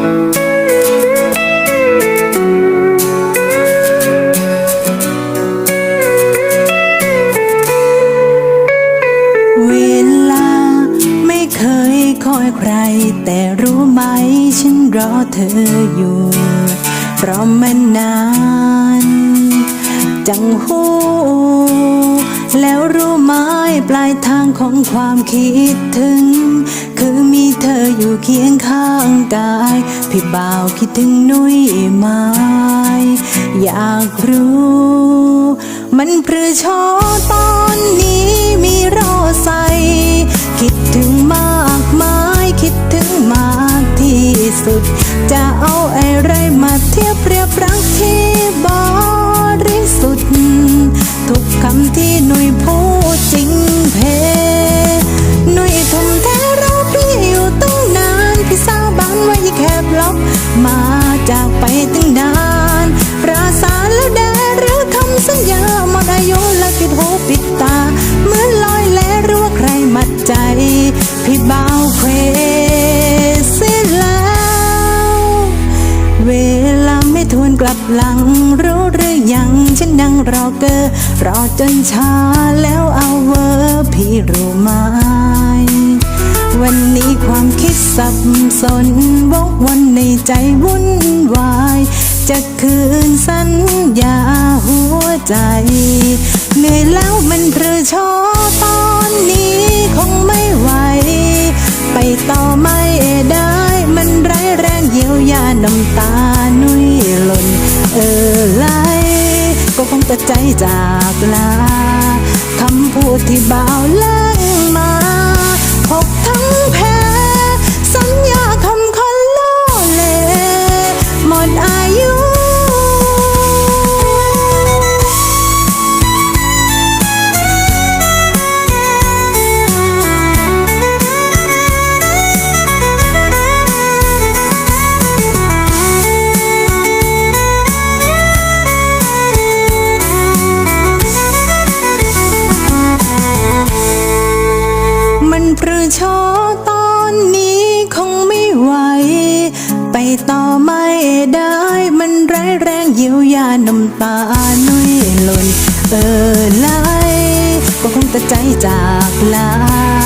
เวลาไม่เคยคอยใคร แต่รู้ไหมฉันรอเธออยู่ เพราะมันนาน จังหูแล้วรู้ไหมปลายทางของความคิดถึง คือ เธออยู่เคียงข้างกาย พี่บ่าวคิดถึงนุ้ยไหมอยากรู้ มันเพรือชอตอนนี้มีรอใส คิดถึงมากมายคิดถึงมากที่สุดจะเอา กลับหลังรู้หรือยังฉันนั่งรอเกอรอจนช้าแล้วเอาเวอร์พี่รู้ไหมวันนี้ความคิดสับสนวกวนในใจวุ่นวาย จะคืนสัญญาหัวใจ เหนื่อยแล้วมันเพรือชอ จากลาคำพูดที่เบาแรงมา ต่อไม่ได้ มันร้ายแรงเยียวยาน้ำตาหนุ่ยหล่นเออไหลก็คงตัดใจจากลา